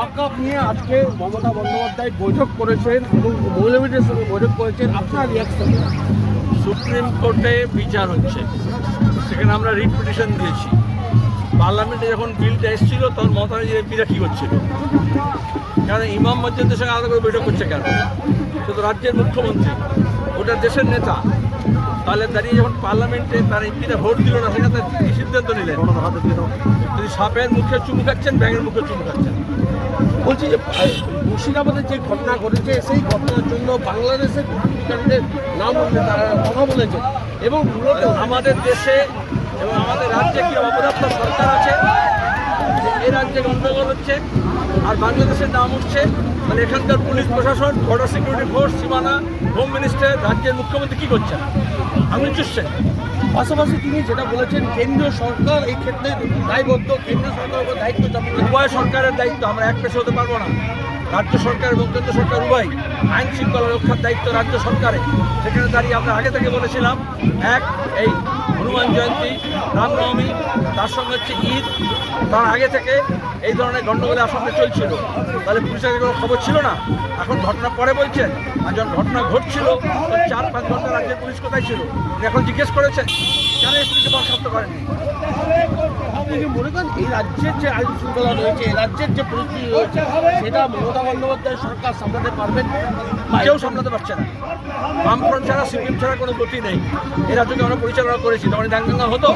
Lock-up নিয়ে আজকে মমতা বন্দ্যোপাধ্যায় বৈঠক করেছেন এবং মৌলবীদের সঙ্গে বৈঠক করেছেন। আপনার রিয়াকশন সুপ্রিম কোর্টে বিচার হচ্ছে। সেখানে আমরা রিট পিটিশন দিয়েছি। পার্লামেন্টে যখন বিলটা এসেছিল তখন মমতা এমপিরা কী করছিল কারণ ইমাম মসজিদের সঙ্গে আলাদা করে বৈঠক করছে কেন? সে তো রাজ্যের মুখ্যমন্ত্রী ওটা দেশের নেতা। তাহলে দাঁড়িয়ে যখন পার্লামেন্টে তার এমপিরা ভোট দিল না সেখানে তার সিদ্ধান্ত নিলেন? যদি সাপের মুখে চুমু খাচ্ছেন ব্যাঙের মুখে চুমু খাচ্ছেন। বলছি যে মুর্শিদাবাদের যে ঘটনা ঘটেছে, সেই ঘটনার জন্য বাংলাদেশের কূটনীতিকারীদের নাম উল্লেখ তারা কথা বলেছে। এবং মূলত আমাদের দেশে এবং আমাদের রাজ্যে কি অপরাধ সরকার আছে? এই রাজ্যে গন্ডগোল হচ্ছে, আর বাংলাদেশের নাম উঠছে। মানে এখানকার পুলিশ প্রশাসন বর্ডার সিকিউরিটি ফোর্স সীমানা হোম মিনিস্টার রাজ্যের মুখ্যমন্ত্রী কী করছেন? আমি চুষছেন পাশাপাশি তিনি যেটা বলেছেন, কেন্দ্রীয় সরকার এই ক্ষেত্রে দায়বদ্ধ, কেন্দ্রীয় সরকারের উপর দায়িত্ব উভয় সরকারের দায়িত্ব, আমরা এক পেশে হতে পারব না। রাজ্য সরকার এবং কেন্দ্র সরকার উভয় আইন শৃঙ্খলা রক্ষার দায়িত্ব রাজ্য সরকারের সেখানে দাঁড়িয়ে আমরা আগে থেকে বলেছিলাম, এক, এই হনুমান জয়ন্তী রামনবমী তার সঙ্গে হচ্ছে ঈদ, তার আগে থেকে এই ধরনের গণ্ডগোলের আশঙ্কা চলছিল। তাহলে পুলিশের কোনো খবর ছিল না? এখন ঘটনা পরে বলছেন, আর যখন ঘটনা ঘটছিল চার পাঁচ ঘণ্টা রাজ্যের পুলিশ কোথায় ছিল? এখন জিজ্ঞেস করেছেন। রাজ্যের যে রাজ্যের যে রয়েছে, সেটা মমতা বন্দ্যোপাধ্যায় সরকার সামলাতে পারবেন সামলাতে পারছে না। ছাড়া ছাড়া কোনো গতি নেই। আমরা পরিচালনা করেছি তখন দাঙ্গাঙ্গা হতো,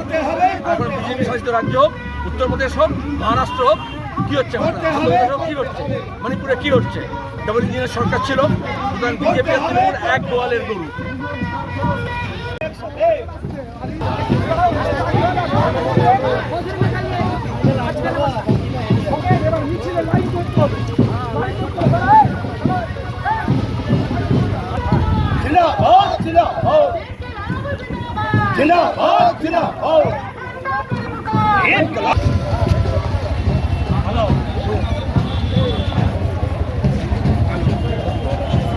এখন বিজেপি শাসিত রাজ্য হোক, উত্তরপ্রদেশ হোক, মহারাষ্ট্র হোক, কী হচ্ছে কী হচ্ছে? মণিপুরে কী হচ্ছে? ডবল সরকার ছিল বিজেপি এক গোয়ালের গরু जिंदाबाद जिंदाबाद